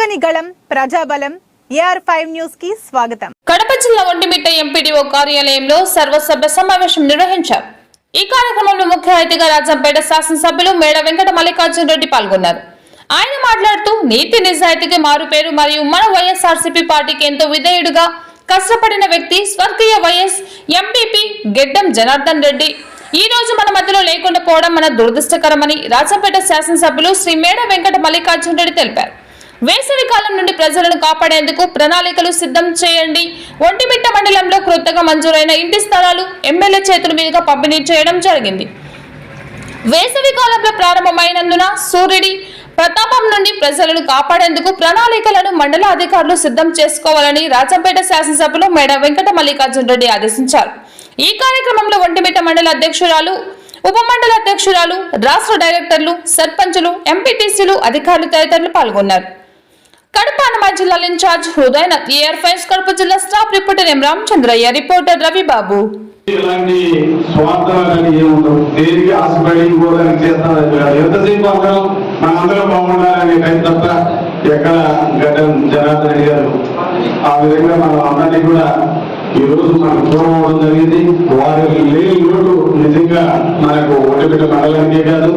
ప్రజని గళం ప్రజాబలం AR five న్యూస్కి స్వాగతం. కడప జిల్లా ఒంటిమిట్ట ఎంపీడీఓ కార్యాలయంలో సర్వసభ్య సమావేశం నిర్వహించారు. ఈ కార్యక్రమంలో ముఖ్య అతిథిగా రాజంపేట శాసనసభ్యులు మేడ వెంకట మల్లికార్జున రెడ్డి పాల్గొన్నారు. ఆయన మాట్లాడుతూ నీతి నిజాయితీకి మారుపేరు మరియు మన వైఎస్ఆర్సీపీ పార్టీకి ఎంతో విధేయుడుగా కష్టపడిన వ్యక్తి స్వర్గీయ వైఎస్ ఎంపీపీ గెడ్డం జనార్దన్ రెడ్డి. ఈ రోజు మన మధ్యలో లేకుండా పోవడం మన దురదృష్టకరమని రాజంపేట శాసనసభ్యులు శ్రీ మేడ వెంకట మల్లికార్జున రెడ్డి తెలిపారు. వేసవి కాలం నుండి ప్రజలను కాపాడేందుకు ప్రణాళికలు సిద్ధం చేయండి. ఒంటిమిట్ట మండలంలో క్రొత్తగా మంజూరైన ఇంటి స్థలాలు ఎమ్మెల్యే చేతుల మీదుగా పంపిణీ చేయడం జరిగింది. వేసవి కాలంలో ప్రారంభమైనందున సూర్యుడి ప్రతాపం నుండి ప్రజలను కాపాడేందుకు ప్రణాళికలను మండల అధికారులు సిద్ధం చేసుకోవాలని రాజంపేట శాసనసభలో మేడ వెంకట మల్లికార్జున రెడ్డి ఆదేశించారు. ఈ కార్యక్రమంలో ఒంటిమిట్ట మండల అధ్యక్షురాలు ఉప మండల అధ్యక్షురాలు రాష్ట్ర డైరెక్టర్లు సర్పంచులు ఎంపీటీసీలు అధికారులు తదితరులు పాల్గొన్నారు. కడప అన్నమయ్య జిల్లాల ఇన్ఛార్జ్ హృదయనాథ్ ఏఆర్ ఫైన్స్ కడప జిల్లా staff reporter M Ramachandraiah reporter Ravi Babu. ఇలాంటి స్వార్థాలు ఏముండవు? దేనికి ఆశపడి ఇంకోదానికి చేస్తారని ఎంతసేపు అందరం మనందరం బాగుండాలనే టైం తప్ప ఎక్కడ గడ్డం జనార్దన్ రెడ్డి గారు? ఆ విధంగా మనం అందరినీ కూడా ఈ రోజు మనకు దూరం అవడం జరిగింది. వారికి లేని లోటు నిజంగా మనకు ఒంటిపెట్ట మండలానికే కాదు.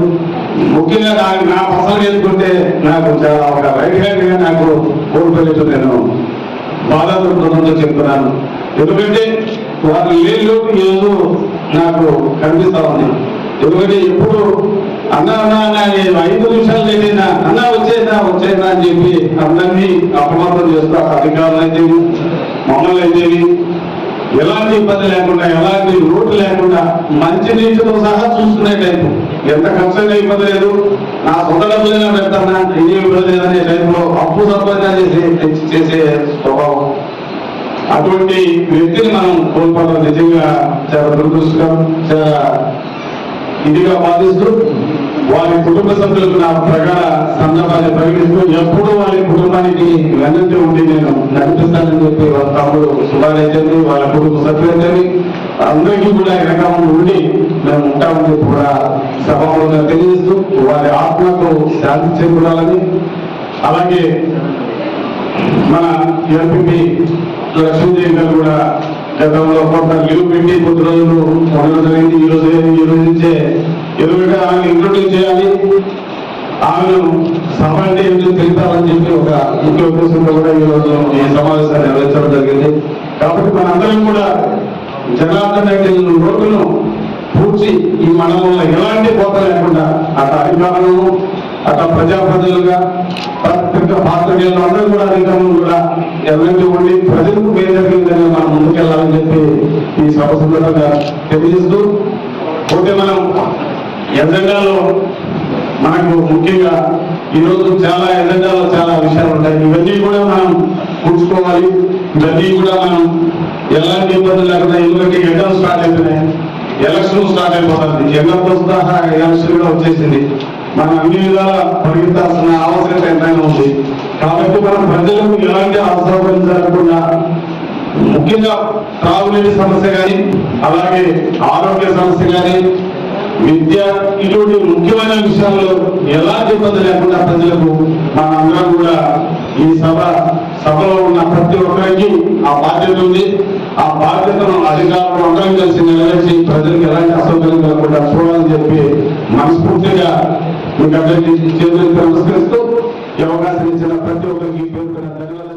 ముఖ్యంగా నాకు నా పసలు చేసుకుంటే నాకు చాలా ఒక రైట్ హ్యాండ్గా నాకు కోల్పోలేదు నేను బాధాపడుతుందో చెప్తున్నాను. ఎందుకంటే వారు లేని ఏదో నాకు కనిపిస్తా ఉంది. ఎందుకంటే ఎప్పుడు అన్న అన్న అన్న ఐదు నిమిషాలు లేదైనా అన్న వచ్చేనా వచ్చేనా అని చెప్పి అందరినీ అప్రమత్తం చేస్తా అధికారులు అయితే మమ్మల్ని అయితే ఎలాంటి ఇబ్బంది లేకుండా ఎలాంటి లోటు లేకుండా మంచి నీటితో సహా చూసుకునే టైపు. ఎంత ఖర్చైనా ఇబ్బంది లేదు నా సొంత డబ్బులైనా పెడతానా? ఏ ఇబ్బంది లేదనే టైంలో అప్పు సంపాదన చేసి చేసే స్వభావం. అటువంటి వ్యక్తిని మనం కోల్పోవడం నిజంగా చాలా దురదృష్టం చాలా ఇదిగా బాధిస్తూ వారి కుటుంబ సభ్యులకు నా ప్రగాఢ సందర్భాన్ని ప్రకటిస్తూ ఎప్పుడు వారి కుటుంబానికి వెన్నట్టు ఉండి నేను నడిపిస్తానని చెప్పి వాళ్ళ తమ్ముడు సుధారైతే వాళ్ళ కుటుంబ సభ్యులైతే అందరికీ కూడా వెనకాల ఉండి మేము ఉంటామని చెప్పి కూడా సభలో తెలియజేస్తూ వారి ఆత్మకు శాంతి చేకూరాలని అలాగే మన ఎంపీ లక్ష్మీదేవి గారు కూడా గతంలో కొంత లీవ్ పెట్టి కొద్ది రోజులు ఉండడం జరిగింది ఈ రోజు ఈ రోజు నుంచే ఎదురుగా ఇంట్లో ఇంట్రొడ్యూస్ ఆమెను సభ అంటే ఏంటో తెలిపాలని చెప్పి ఒక ముఖ్య ఉద్దేశంతో కూడా ఈ రోజు ఈ సమావేశాన్ని నిర్వహించడం జరిగింది. కాబట్టి మనందరం కూడా జనార్దన్ రెడ్డి రోడ్డును పూడ్చి ఈ మండలంలో ఎలాంటి కోత లేకుండా అటు అధికారులను అటు ప్రజాప్రతినిధులుగా ప్రత్యేక పాత్రికేయులు అందరూ కూడా అధికారులు కూడా ఎలాంటి ప్రజలకు మేలు జరిగిందని మనం ముందుకెళ్ళాలని చెప్పి ఈ సభ సందర్భంగా తెలియజేస్తూ ఓకే మనం ఎజెండాలో మనకు ముఖ్యంగా ఈరోజు చాలా ఎజెండాలో చాలా విషయాలు ఉంటాయి ఇవన్నీ కూడా మనం కూర్చుకోవాలి ఇవన్నీ కూడా మనం ఎలాంటి ఇబ్బందులు లేకుండా ఎందుకంటే ఎండలు స్టార్ట్ అయిపోయినాయి? ఎలక్షన్ స్టార్ట్ అయిపోతుంది. ఎగ్జామ్తో సహా ఎలక్షన్ కూడా వచ్చేసింది. మనం అన్ని విధాలా పరిగెత్తాల్సిన ఆవశ్యకత ఎంతైనా ఉంది. కాబట్టి మనం ప్రజలకు ఎలాంటి అవసరం జరగకుండా ముఖ్యంగా త్రాగునీటి సమస్య కానీ అలాగే ఆరోగ్య సమస్య కానీ విద్య ఇటువంటి ముఖ్యమైన విషయాల్లో ఎలాంటి ఇబ్బంది లేకుండా ప్రజలకు మనందరం కూడా ఈ సభ సభలో ఉన్న ప్రతి ఒక్కరికి ఆ బాధ్యత ఉంది. ఆ బాధ్యతను అధికారులు అందరం కలిసి నెరవేర్చి ప్రజలకు ఎలాంటి అసౌకర్యం కలగకుండా చూడాలని చెప్పి మనస్ఫూర్తిగా మీకు అందరికీ చేతులకు నమస్కరిస్తూ ఈ అవకాశం ఇచ్చిన ప్రతి ఒక్కరికి పేరు ధన్యవాదాలు.